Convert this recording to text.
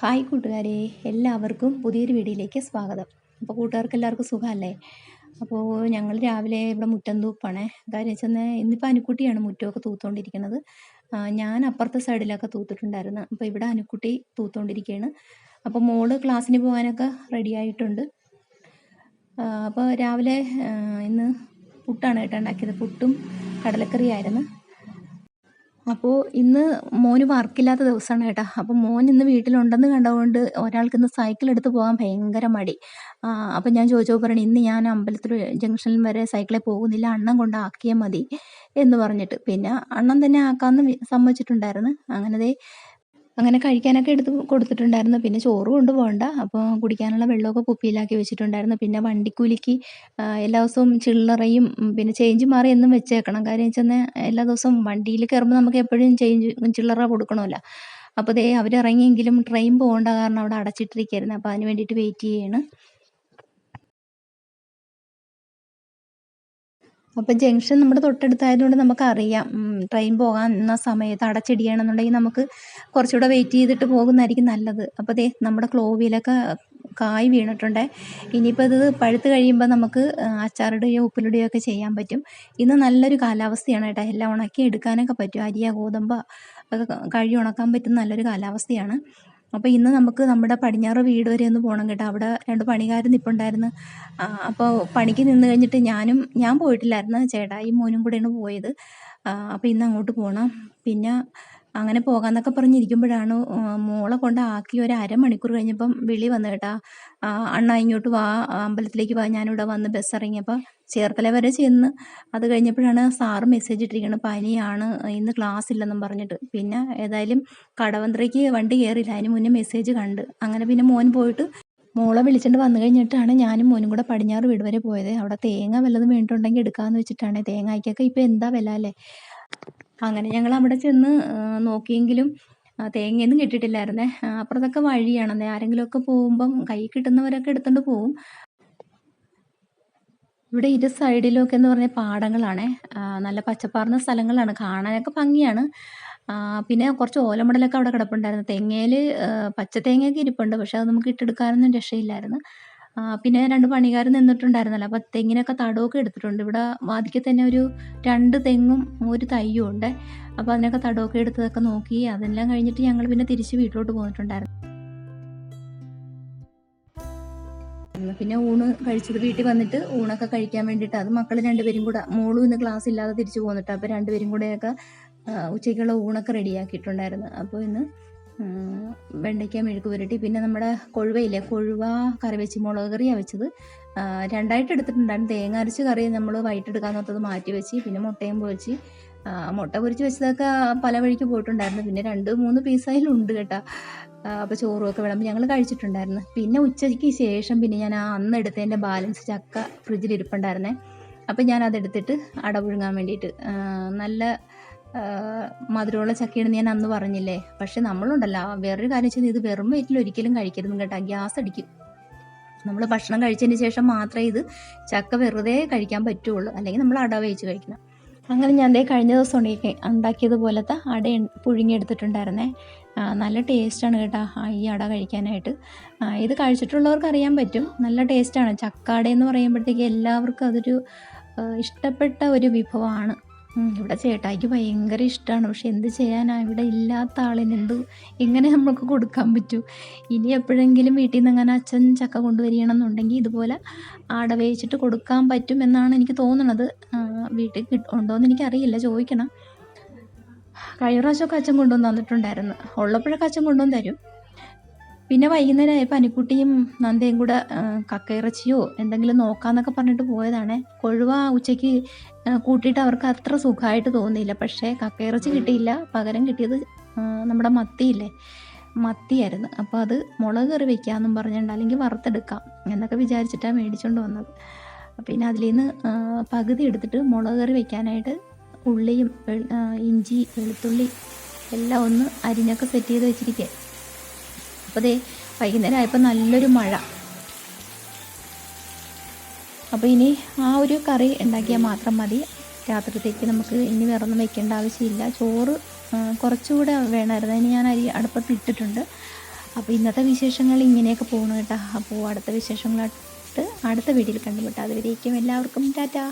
Hi കൂട്ടുകാരെ എല്ലാവർക്കും പുതിയൊരു വീഡിയോയിലേക്ക് സ്വാഗതം. അപ്പോൾ കൂട്ടുകാർക്ക് എല്ലാവർക്കും സുഖമല്ലേ? അപ്പോൾ ഞങ്ങൾ രാവിലെ ഇവിടെ മുറ്റം തൂപ്പാണ് കാര്യം വെച്ചാൽ ഇന്നിപ്പോൾ അനുക്കുട്ടിയാണ് മുറ്റമൊക്കെ തൂത്തുകൊണ്ടിരിക്കുന്നത് ഞാൻ അപ്പുറത്തെ സൈഡിലൊക്കെ തൂത്തിട്ടുണ്ടായിരുന്നു. അപ്പോൾ ഇവിടെ അനുക്കുട്ടി തൂത്തുകൊണ്ടിരിക്കുകയാണ് അപ്പോൾ മോൾ ക്ലാസ്സിന് പോകാനൊക്കെ റെഡി ആയിട്ടുണ്ട്. അപ്പോൾ രാവിലെ ഇന്ന് പുട്ടാണ് കേട്ടോ ഉണ്ടാക്കിയത്. പുട്ടും കടലക്കറിയായിരുന്നു. അപ്പോൾ ഇന്ന് മോന് വർക്കില്ലാത്ത ദിവസമാണ് കേട്ടോ. അപ്പോൾ മോൻ ഇന്ന് വീട്ടിലുണ്ടെന്ന് കണ്ടതുകൊണ്ട് ഒരാൾക്ക് ഇന്ന് സൈക്കിൾ എടുത്ത് പോകാൻ ഭയങ്കര മടി. അപ്പം അപ്പോൾ ഞാൻ ചോദിച്ചോ പറഞ്ഞു ഇന്ന് ഞാൻ അമ്പലത്തിൽ ജംഗ്ഷനിൽ വരെ സൈക്കിളിൽ പോകുന്നില്ല അണ്ണൻ കൊണ്ടാക്കിയാൽ മതി എന്ന് പറഞ്ഞിട്ട്. പിന്നെ അണ്ണൻ തന്നെ ആക്കാമെന്ന് സമ്മതിച്ചിട്ടുണ്ടായിരുന്നു. അങ്ങനെ അങ്ങനെ കഴിക്കാനൊക്കെ എടുത്ത് കൊടുത്തിട്ടുണ്ടായിരുന്നു. പിന്നെ ചോറ് കൊണ്ടുപോകണ്ട. അപ്പോൾ കുടിക്കാനുള്ള വെള്ളമൊക്കെ കുപ്പിയിലാക്കി വെച്ചിട്ടുണ്ടായിരുന്നു. പിന്നെ വണ്ടിക്കൂലിക്ക് എല്ലാ ദിവസവും ചില്ലറയും പിന്നെ ചേഞ്ച് മാറി എന്നും വെച്ചേക്കണം. കാര്യം വെച്ചാൽ എല്ലാ ദിവസവും വണ്ടിയിൽ കയറുമ്പോൾ നമുക്ക് എപ്പോഴും ചേഞ്ച് ചില്ലറ കൊടുക്കണമല്ല. അപ്പോൾ ദേ അവരിറങ്ങിയെങ്കിലും ട്രെയിൻ പോകേണ്ട കാരണം അവിടെ അടച്ചിട്ടിരിക്കുകയായിരുന്നു അപ്പോൾ അതിന് വേണ്ടിയിട്ട് വെയിറ്റ് ചെയ്യാണ്. അപ്പോൾ ജംഗ്ഷൻ നമ്മുടെ തൊട്ടടുത്തായതുകൊണ്ട് നമുക്കറിയാം. ട്രെയിൻ പോകുന്ന സമയത്ത് അടച്ചിടിയണമെന്നുണ്ടെങ്കിൽ നമുക്ക് കുറച്ചുകൂടെ വെയിറ്റ് ചെയ്തിട്ട് പോകുന്നതായിരിക്കും നല്ലത്. അപ്പോൾ ദേ നമ്മുടെ ക്ലോവിലൊക്കെ കായ് വീണിട്ടുണ്ട്. ഇനിയിപ്പോൾ ഇത് പഴുത്ത് കഴിയുമ്പോൾ നമുക്ക് അച്ചാറിടുകയോ ഉപ്പിലിടുകയോ ഒക്കെ ചെയ്യാൻ പറ്റും. ഇന്ന് നല്ലൊരു കാലാവസ്ഥയാണ് കേട്ടോ. എല്ലാം ഉണക്കി എടുക്കാനൊക്കെ പറ്റും. അരിയ ഗോതമ്പ് ഒക്കെ കഴുകി ഉണക്കാൻ പറ്റുന്ന നല്ലൊരു കാലാവസ്ഥയാണ്. അപ്പോൾ ഇന്ന് നമുക്ക് നമ്മുടെ പടിഞ്ഞാറ് വീട് വരെ ഒന്ന് പോകണം കേട്ടോ. അവിടെ രണ്ട് പണിക്കാർ നിൽപ്പുണ്ടായിരുന്നു അപ്പോൾ പണിക്ക് നിന്ന് കഴിഞ്ഞിട്ട് ഞാനും ഞാൻ പോയിട്ടില്ലായിരുന്നു ചേട്ടാ. ഈ മോനും കൂടെയാണ് പോയത്. അപ്പോൾ ഇന്ന് അങ്ങോട്ട് പോകണം പിന്നെ അങ്ങനെ പോകാമെന്നൊക്കെ പറഞ്ഞിരിക്കുമ്പോഴാണ് മോളെ കൊണ്ട് ആക്കി ഒരു അരമണിക്കൂർ കഴിഞ്ഞപ്പം വിളി വന്നു കേട്ടാ. അണ്ണ ഇങ്ങോട്ട് വാ അമ്പലത്തിലേക്ക് വാ ഞാനിവിടെ വന്ന് ബസ് ഇറങ്ങിയപ്പോൾ ചേർത്തല വരെ ചെന്ന് അത് കഴിഞ്ഞപ്പോഴാണ് സാറ് മെസ്സേജ് ഇട്ടിരിക്കുന്നത് പനിയാണ് ഇന്ന് ക്ലാസ് ഇല്ലെന്നും പറഞ്ഞിട്ട്. പിന്നെ ഏതായാലും കടവന്ത്രയ്ക്ക് വണ്ടി കയറിയില്ല അതിന് മുന്നേ മെസ്സേജ് കണ്ട്. അങ്ങനെ പിന്നെ മോൻ പോയിട്ട് മോളെ വിളിച്ചിട്ട് വന്നു കഴിഞ്ഞിട്ടാണ് ഞാനും മോനും കൂടെ പടിഞ്ഞാറ് വീട് വരെ പോയത്. അവിടെ തേങ്ങ വല്ലതും വേണ്ടിയിട്ടുണ്ടെങ്കിൽ എടുക്കാമെന്ന് വെച്ചിട്ടാണ് തേങ്ങയ്ക്കൊക്കെ ഇപ്പോൾ എന്താ വില അല്ലേ? അങ്ങനെ ഞങ്ങൾ അവിടെ ചെന്ന് നോക്കിയെങ്കിലും തേങ്ങയൊന്നും കിട്ടിയിട്ടില്ലായിരുന്നേ. അപ്പുറത്തൊക്കെ വഴിയാണെന്നേ. ആരെങ്കിലുമൊക്കെ പോകുമ്പം കൈ കിട്ടുന്നവരൊക്കെ എടുത്തുകൊണ്ട് പോവും. ഇവിടെ ഇരു സൈഡിലൊക്കെ എന്ന് പറഞ്ഞാൽ പാടങ്ങളാണ്. നല്ല പച്ചപ്പാർന്ന സ്ഥലങ്ങളാണ്. കാണാനൊക്കെ ഭംഗിയാണ്. പിന്നെ കുറച്ച് ഓലമടലൊക്കെ അവിടെ കിടപ്പുണ്ടായിരുന്നു. തേങ്ങയിൽ പച്ച തേങ്ങയൊക്കെ ഇരിപ്പുണ്ട്. പക്ഷെ അത് നമുക്ക് ഇട്ടെടുക്കാനൊന്നും രക്ഷയില്ലായിരുന്നു. പിന്നെ രണ്ട് പണിക്കാർ നിന്നിട്ടുണ്ടായിരുന്നല്ലോ. അപ്പോൾ തെങ്ങിനൊക്കെ തടവൊക്കെ എടുത്തിട്ടുണ്ട്. ഇവിടെ വാതിക്ക് തന്നെ ഒരു രണ്ട് തെങ്ങും ഒരു തയ്യും ഉണ്ട്. അപ്പോൾ അതിനൊക്കെ തടവൊക്കെ എടുത്തതൊക്കെ നോക്കി അതെല്ലാം കഴിഞ്ഞിട്ട് ഞങ്ങൾ പിന്നെ തിരിച്ച് വീട്ടിലോട്ട് പോന്നിട്ടുണ്ടായിരുന്നു. പിന്നെ ഊണ് കഴിച്ചത് വീട്ടിൽ വന്നിട്ട് ഊണൊക്കെ കഴിക്കാൻ വേണ്ടിയിട്ട് അത് മക്കൾ രണ്ടുപേരും കൂടെ മോളും ഇന്ന് ക്ലാസ് ഇല്ലാതെ തിരിച്ചു പോന്നിട്ട്. അപ്പോൾ രണ്ടുപേരും കൂടെയൊക്കെ ഉച്ചയ്ക്കുള്ള ഊണൊക്കെ റെഡിയാക്കിയിട്ടുണ്ടായിരുന്നു. അപ്പോൾ ഇന്ന് വെണ്ടയ്ക്ക മെഴുക്ക് പുരട്ടി പിന്നെ നമ്മുടെ കൊഴുവയില്ലേ കൊഴുവ കറി വെച്ച് മുളക് കറിയാണ് വെച്ചത്. രണ്ടായിട്ട് എടുത്തിട്ടുണ്ടായിരുന്നു. തേങ്ങ അരച്ച് കറി നമ്മൾ വൈകിട്ടെടുക്കാൻ നോത്തത് മാറ്റി വെച്ച് പിന്നെ മുട്ടയും പൊരിച്ച്. മുട്ട പൊരിച്ച് വെച്ചതൊക്കെ പല വഴിക്ക് പോയിട്ടുണ്ടായിരുന്നു. പിന്നെ രണ്ട് മൂന്ന് പീസായാലും ഉണ്ട് കേട്ടോ. അപ്പോൾ ചോറുമൊക്കെ വിളമ്പ് ഞങ്ങൾ കഴിച്ചിട്ടുണ്ടായിരുന്നു. പിന്നെ ഉച്ചയ്ക്ക് ശേഷം പിന്നെ ഞാൻ ആ അന്ന് എടുത്തതിന്റെ ബാലൻസ് ചക്ക ഫ്രിഡ്ജിൽ ഇരിപ്പുണ്ടായിരുന്നേ അപ്പോൾ ഞാൻ അതെടുത്തിട്ട് അട പുഴുങ്ങാൻ വേണ്ടിയിട്ട് നല്ല മധുരമുള്ള ചക്കയാണെന്ന് ഞാൻ അന്ന് പറഞ്ഞില്ലേ? പക്ഷെ നമ്മളുണ്ടല്ലോ വേറൊരു കാര്യം വെച്ചാൽ ഇത് വെറും വയറ്റിൽ ഒരിക്കലും കഴിക്കരുത് കേട്ടോ. ഗ്യാസ് അടിക്കും. നമ്മൾ ഭക്ഷണം കഴിച്ചതിന് ശേഷം മാത്രമേ ഇത് ചക്ക വെറുതെ കഴിക്കാൻ പറ്റുള്ളൂ. അല്ലെങ്കിൽ നമ്മൾ അട വേവിച്ച് കഴിക്കണം. അങ്ങനെ ഞാൻ ദേ കഴിഞ്ഞ ദിവസം ഉണ്ടാക്കി ഉണ്ടാക്കിയതുപോലത്തെ അട പുഴുങ്ങിയെടുത്തിട്ടുണ്ടായിരുന്നേ. നല്ല ടേസ്റ്റാണ് കേട്ടോ ഈ അട കഴിക്കാനായിട്ട്. ഇത് കഴിച്ചിട്ടുള്ളവർക്ക് അറിയാൻ പറ്റും. നല്ല ടേസ്റ്റാണ്. ചക്കാട എന്ന് പറയുമ്പോഴത്തേക്ക് എല്ലാവർക്കും അതൊരു ഇഷ്ടപ്പെട്ട ഒരു വിഭവമാണ്. ഇവിടെ ചേട്ടായിക്ക് ഭയങ്കര ഇഷ്ടമാണ് പക്ഷെ എന്ത് ചെയ്യാനാണ് ഇവിടെ ഇല്ലാത്ത ആളിന് എന്ത് എങ്ങനെ നമുക്ക് കൊടുക്കാൻ പറ്റൂ? ഇനി എപ്പോഴെങ്കിലും വീട്ടിൽ നിന്ന് അങ്ങനെ അച്ഛൻ ചക്ക കൊണ്ടുവരികയാണെന്നുണ്ടെങ്കിൽ ഇതുപോലെ ആട വേവിച്ചിട്ട് കൊടുക്കാൻ പറ്റും എന്നാണ് എനിക്ക് തോന്നുന്നത് വീട്ടിൽ ഉണ്ടോ എന്ന് എനിക്കറിയില്ല. ചോദിക്കണം. കഴിഞ്ഞ പ്രാവശ്യമൊക്കെ അച്ഛൻ കൊണ്ടുവന്ന് തന്നിട്ടുണ്ടായിരുന്നു. ഉള്ളപ്പോഴൊക്കെ അച്ഛൻ കൊണ്ടുവന്ന് തരും. പിന്നെ വൈകുന്നേരം ആയപ്പോൾ അനിക്കുട്ടിയും നന്ദയും കൂടെ കക്കയിറച്ചിയോ എന്തെങ്കിലും നോക്കാന്നൊക്കെ പറഞ്ഞിട്ട് പോയതാണ്. കൊഴുവ ഉച്ചയ്ക്ക് കൂട്ടിയിട്ട് അവർക്ക് അത്ര സുഖമായിട്ട് തോന്നിയില്ല. പക്ഷേ കക്കയിറച്ചി കിട്ടിയില്ല. പകരം കിട്ടിയത് നമ്മുടെ മത്തിയില്ലേ? മത്തിയായിരുന്നു. അപ്പോൾ അത് മുളക് കറി വെക്കാമെന്നും പറഞ്ഞിട്ടുണ്ട്. അല്ലെങ്കിൽ വറുത്തെടുക്കാം എന്നൊക്കെ വിചാരിച്ചിട്ടാണ് മേടിച്ചുകൊണ്ട് വന്നത്. പിന്നെ അതിൽ നിന്ന് പകുതി എടുത്തിട്ട് മുളക് കറി വെക്കാനായിട്ട് ഉള്ളിയും ഇഞ്ചി വെളുത്തുള്ളി എല്ലാം ഒന്ന് അരിഞ്ഞൊക്കെ സെറ്റ് ചെയ്ത് വെച്ചിരിക്കുക അപ്പോൾ ദേ വൈകുന്നേരം ആയപ്പോൾ നല്ലൊരു മഴ. അപ്പോൾ ഇനി ആ ഒരു കറി ഉണ്ടാക്കിയാൽ മാത്രം മതി. രാത്രിത്തേക്ക് നമുക്ക് ഇനി വേറെ ഒന്നും വെക്കേണ്ട ആവശ്യമില്ല. ചോറ് കുറച്ചുകൂടെ വേണമായിരുന്നു. അതിന് ഞാൻ അരി അടുപ്പത്ത് ഇട്ടിട്ടുണ്ട്. അപ്പോൾ ഇന്നത്തെ വിശേഷങ്ങൾ ഇങ്ങനെയൊക്കെ പോകണം കേട്ടോ. അപ്പോൾ അടുത്ത വിശേഷങ്ങളായിട്ട് അടുത്ത വീഡിയോയിൽ കണ്ടുമുട്ടാം. അതുവരേക്കും എല്ലാവർക്കും ടാറ്റാ.